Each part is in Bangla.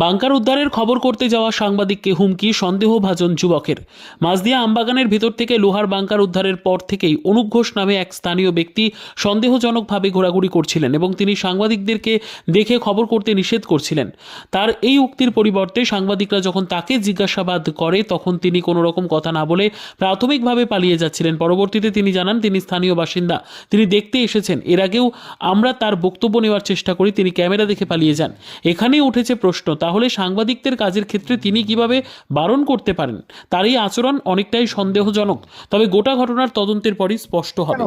বাংকার উদ্ধারের খবর করতে যাওয়া সাংবাদিককে হুমকি সন্দেহভাজন যুবকের। মাঝদিয়া আমবাগানের ভিতর থেকে লোহার বাংকার উদ্ধারের পর থেকেই অনুপ ঘোষ নামে এক স্থানীয় ব্যক্তি সন্দেহজনকভাবে ঘোরাঘুরি করছিলেন এবং তিনি সাংবাদিকদেরকে দেখে খবর করতে নিষেধ করছিলেন। তার এই উক্তির পরিবর্তে সাংবাদিকরা যখন তাকে জিজ্ঞাসাবাদ করে, তখন তিনি কোনো রকম কথা না বলে প্রাথমিকভাবে পালিয়ে যাচ্ছিলেন। পরবর্তীতে তিনি জানান, তিনি স্থানীয় বাসিন্দা, তিনি দেখতে এসেছেন। এর আগেও আমরা তার বক্তব্য নেওয়ার চেষ্টা করি, তিনি ক্যামেরা দেখে পালিয়ে যান। এখানেই উঠেছে প্রশ্ন তাহলে সাংবাদিকদের কাজের ক্ষেত্রে তিনি কীভাবে বারণ করতে পারেন? তার এই আচরণ অনেকটাই সন্দেহজনক। তবে গোটা ঘটনার তদন্তের পরই স্পষ্ট হবে।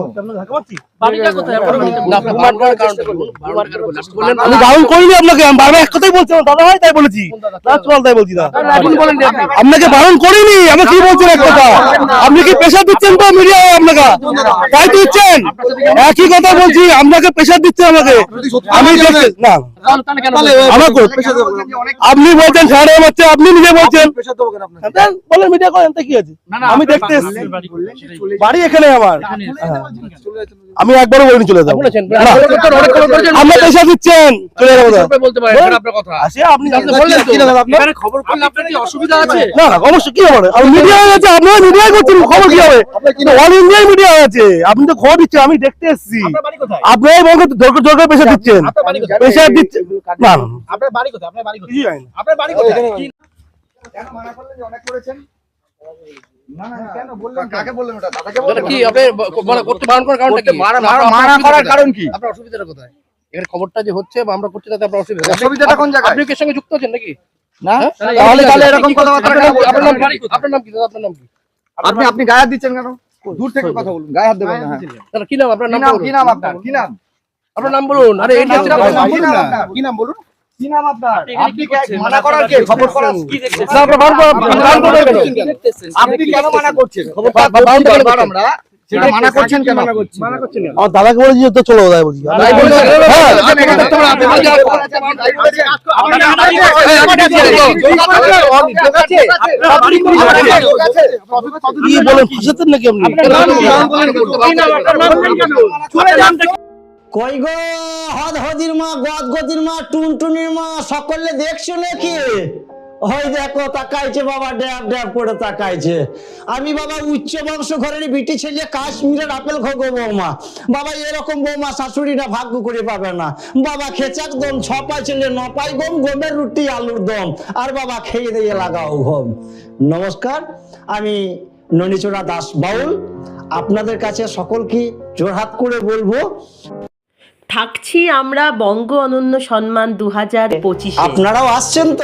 আমি বারণ করিনি আপনাকে। আমি বারবার এক কথাই বলছি দাদা তাই বলেছি। তাই বলছি আপনাকে বারণ করিনি আমি কি বলছেন এক কথা? আপনি কি প্রেশার দিচ্ছেন তো মিডিয়া আপনাকে? তাই তো দিচ্ছেন। একই কথা বলছি আপনাকে প্রেশার দিচ্ছে আমাকে। আমি না। আমার কোচ আপনি বলছেন সাড়ে হচ্ছে আপনি নিজে বলছেন। বলেন মিডিয়া করেন তা কি আছে? আমি দেখতে এসেছি। বাড়ি এখানে আমার। আমি একবারও বলিনি চলে যাব। আপনি প্রেশার দিচ্ছেন। চলে যাব না। আসে আপনি বললেন তো। কি দাদা আপনার? খবর করলে আপনার কি অসুবিধা আছে? না না অবশ্যই কি হবে? আমি মিডিয়া হয়ে গেছে আপনারা মিডিয়া করছেন খবর কি হবে? অল ইন্ডিয়ায় মিডিয়া আছে আপনি তো খবর দিচ্ছেন আমি দেখতে এসেছি। আপনারাই বলতে জোর জোর করে প্রেশার দিচ্ছেন। দিচ্ছেন। না আপনার বাড়ি কোথায়? আপনার বাড়ি কোথায়। আপনার বাড়ি কোথায়? কি- কেন মানা করলেন যে অনেক করেছেন? মানে আপনার অসুবিধা করার কোথায়? কারণ কি? আপনার অসুবিধাটা কোথায়? এখানে খবরটা যে হচ্ছে আমরা করছি তাতে আপনার অসুবিধা অসুবিধাটা কোন জায়গায়? আপনি সঙ্গে যুক্ত আছেন নাকি? না? তাহলে তাহলে এরকম কি আপনার নাম- বলছেন? আপনার নাম কি? আপনার নাম কি? আপনার নাম কি? আপনি আপনি গায়ে হাত দিচ্ছেন কেন? দূর থেকে কথা বলুন গায়ে হাত দেবেন না। কি নাম? আপনার কি নাম কি নাম? আপনার কি নাম? আপনার নাম বলুন। আরে। কি নাম বলুন? কি নাম আপনার আপনি মানা করার কে খবর করার না, আপনার বারণ করা- বারণ করবেন কেন? আপনি কেন মানা করছেন খবর বা- বা- বারণ কেন করছেন? আমরা মানা করছেন কেন মানা করছেন আমার দাদাকে বলেছি তো চলো বলছি? হ্যাঁ। কি বলেন ফাঁসাতেন নাকি আপনি কই গো? হদ হদির মা, গদ গদির মা, টুনটুনির মা, সকলে দেখছ নাকি? ওই দেখো, তাকাইছে বাবা, ড্যাব ড্যাব করে তাকাইছে। আমি বাবা উচ্চ বংশ ঘরের বিটি ছেলে, কাশ্মীরের আপেল খোগো বৌমা। বাবা, এরকম বৌমা শাশুড়িটা ভাগ্য করে পাবে না। বাবা খেচাক দম ছপাই ছেলে, নপাই গম, গমের রুটি, আলুর দম। আর বাবা, খেয়ে দিয়ে লাগাও ঘম। নমস্কার, আমি ননিচোড়া দাস বাউল। আপনাদের কাছে সকলকে জোরহাত করে বলব থাকছি আমরা বঙ্গ অনন্য সম্মান দু হাজার পঁচিশে। আপনারাও আসছেন তো।